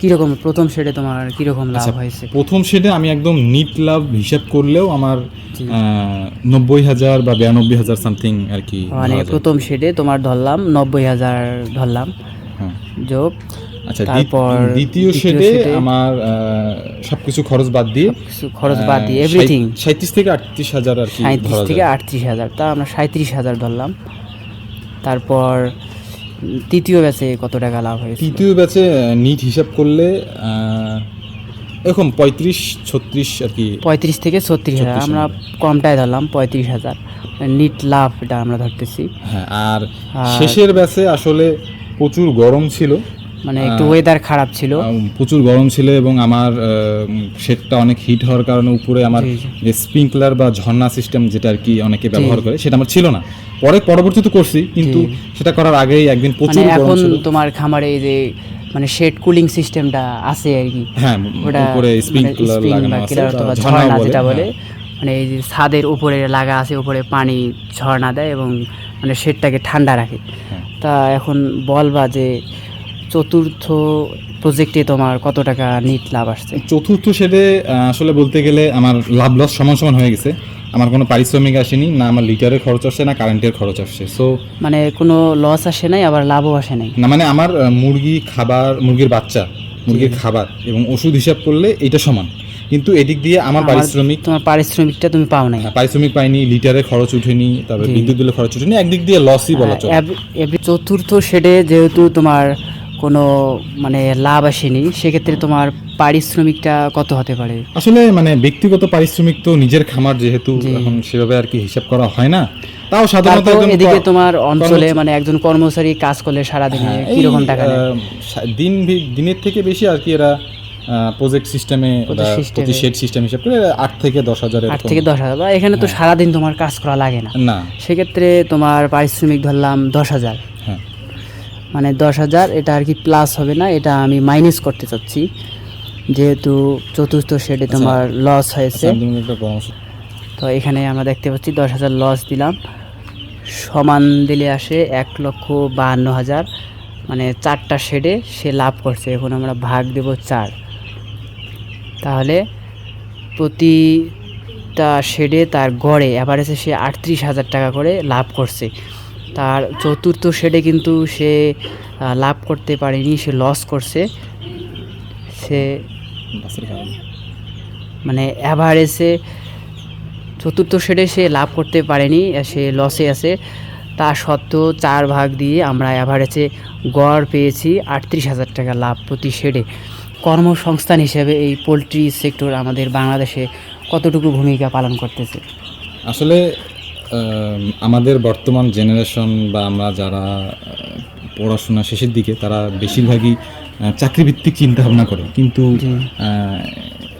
কীরকম প্রথম শেডে তোমার কীরকম লাভ আচ্ছা, হয়েছে? প্রথম শেডে আমি একদম নিট লাভ হিসাব করলেও আমার নব্বই হাজার বা বিরানব্বই হাজার সামথিং আর কি মানে প্রথম শেডে তোমার ধরলাম নব্বই হাজার ধরলাম। হ্যাঁ। যোগ আচ্ছা তারপর দ্বিতীয় শেডে আমার সবকিছু খরচ বাদ দিয়ে খরচ বাদ দিয়ে এভরিথিং সাঁত্রিশ থেকে আটত্রিশ হাজার আর কি সাঁত্রিশ থেকে আটত্রিশ হাজার তা আমরা সাঁত্রিশ হাজার ধরলাম। তারপর তৃতীয় ব্যাচে কত টাকা লাভ হয়েছে তৃতীয় ব্যাচে নিট হিসাব করলে আহ, এরকম পঁয়ত্রিশ ছত্রিশ আর কি। পঁয়ত্রিশ থেকে ছত্রিশ হাজার। আমরা কমটায় ধরলাম পঁয়ত্রিশ হাজার। নিট লাভ এটা আমরা ধরতেছি। হ্যাঁ আর- শেষের ব্যাচে আসলে প্রচুর গরম ছিল। মানে একটু ওয়েদার খারাপ ছিল। প্রচুর গরম ছিল এবং আমার শেডটা অনেক হিট হওয়ার কারণে উপরে আমার। যে স্প্রিংকলার বা ঝর্ণা সিস্টেম যেটা আর কি অনেকে ব্যবহার করে সেটা আমার ছিল না। পরে পরবর্তীতে করছি কিন্তু সেটা করার আগেই একদিন মানে প্রচুর গরম এখন তোমার খামারে এই যে মানে শেড কুলিং সিস্টেমটা আছে আর কি। হ্যাঁ ওটা উপরে মানে স্প্রিংকলার লাগানো আছে ঝর্ণা যেটা বলে হ্যাঁ। মানে এই যে ছাদের উপরে লাগা আছে উপরে পানি ঝর্ণা দেয় এবং মানে শেডটাকে ঠান্ডা রাখে। হ্যাঁ। তা এখন বলবা যে চতুর্থ প্রজেক্টে তোমার কত টাকা নিট লাভ আসছে? চতুর্থ শেডে আসলে বলতে গেলে আমার লাভ লস সমান সমান হয়ে গেছে। আমার কোনো পারিশ্রমিক আসেনি না আমার লিটারের খরচ আসছে না কারেন্টের খরচ আসছে সো মানে কোনো লস আসে নাই আবার লাভও আসে নাই? না মানে আমার মুরগি খাবার মুরগির বাচ্চা মুরগির খাবার এবং ওষুধ হিসাব করলে এটা সমান। কিন্তু এদিক দিয়ে আমার পারিশ্রমিক তোমার পারিশ্রমিকটা তুমি পাও নাই। হ্যাঁ, পারিশ্রমিক পাইনি লিটারের খরচ উঠেনি তারপরে বিদ্যুৎ বিলের খরচ উঠেনি একদিক দিয়ে লসই বলা চলে। চতুর্থ শেডে যেহেতু তোমার কোনো মানে লাভ আসেনি সেক্ষেত্রে তোমার পারিশ্রমিকটা কত হতে পারে? আসলে মানে ব্যক্তিগত পারিশ্রমিক তো নিজের খামার যেহেতু এখন সেভাবে আর কি হিসাব করা হয় না। তাও সাধারণত এদিকে তোমার অঞ্চলে মানে একজন কর্মচারী কাজ করলে সারাদিনে হ্যাঁ, এই, কীরকম টাকা দিন দিনের থেকে বেশি আর কি এরা প্রজেক্ট সিস্টেমে প্রতি শেড সিস্টেম হিসাব করে আট থেকে দশ হাজার আট থেকে দশ হাজার। এখানে তো সারাদিন তোমার কাজ করা লাগে না। না। সেক্ষেত্রে তোমার পারিশ্রমিক ধরলাম দশ হাজার। হ্যাঁ মানে দশ হাজার এটা আর কি প্লাস হবে না এটা আমি মাইনাস করতে চাচ্ছি। যেহেতু চতুর্থ শেডে তোমার লস হয়েছে। পরামর্শ তো এখানে আমরা দেখতে পাচ্ছি দশ হাজার লস দিলাম। সমান দিলে আসে এক লক্ষ বাহান্ন হাজার। মানে চারটা শেডে সে লাভ করছে এখন আমরা ভাগ দেব চার। তাহলে প্রতিটা শেডে তার গড়ে অ্যাভারেজে সে আটত্রিশ হাজার টাকা করে লাভ করছে। তার চতুর্থ শেডে কিন্তু সে লাভ করতে পারেনি, সে লস করছে। সে মানে অ্যাভারেজে চতুর্থ শেডে সে লাভ করতে পারেনি সে লসে আছে। তা সত্ত্বেও চার ভাগ দিয়ে আমরা অ্যাভারেজে গড় পেয়েছি আটত্রিশ হাজার টাকা লাভ প্রতি শেডে কর্মসংস্থান হিসেবে এই পোলট্রি সেক্টর আমাদের বাংলাদেশে কতটুকু ভূমিকা পালন করতেছে? আসলে আমাদের বর্তমান জেনারেশন বা আমরা যারা পড়াশোনা শেষের দিকে তারা বেশিরভাগই চাকরিভিত্তিক চিন্তা ভাবনা করে। কিন্তু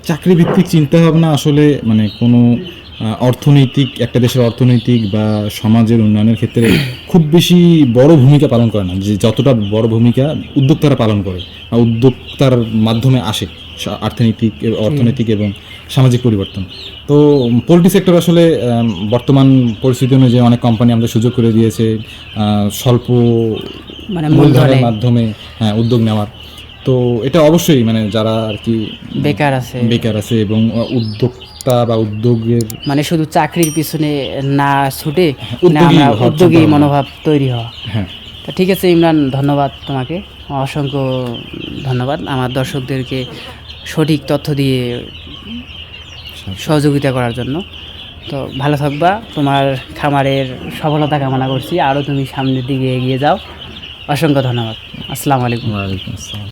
চাকরিভিত্তিক চিন্তা ভাবনা আসলে মানে কোনো অর্থনৈতিক একটা দেশের অর্থনৈতিক বা সমাজের উন্নয়নের ক্ষেত্রে খুব বেশি বড় ভূমিকা পালন করে না। যে যতটা বড় ভূমিকা উদ্যোক্তারা পালন করে বা উদ্যোক্তার মাধ্যমে আসে। অর্থনৈতিক অর্থনৈতিক এবং সামাজিক পরিবর্তন। তো পোলট্রি সেক্টর আসলে বর্তমান পরিস্থিতি অনুযায়ী অনেক কোম্পানি আমাদের সুযোগ করে দিয়েছে স্বল্প মানে মূলধনের মাধ্যমে হ্যাঁ উদ্যোগ নেওয়ার। তো এটা অবশ্যই মানে যারা আর কি বেকার আছে। বেকার আছে এবং উদ্যোক্তা বা উদ্যোগের মানে শুধু চাকরির পিছনে না ছুটে মানে উদ্যোগী হওয়ার মনোভাব তৈরি হওয়া। হ্যাঁ। তো ঠিক আছে ইমরান ধন্যবাদ তোমাকে। অসংখ্য ধন্যবাদ। আমার দর্শকদেরকে সঠিক তথ্য দিয়ে সহযোগিতা করার জন্য। তো ভালো থাকবা। তোমার খামারের সফলতা কামনা করছি। আরও তুমি সামনের দিকে এগিয়ে যাও। অসংখ্য ধন্যবাদ। আসসালামু আলাইকুম। আলাইকুম আসসালাম।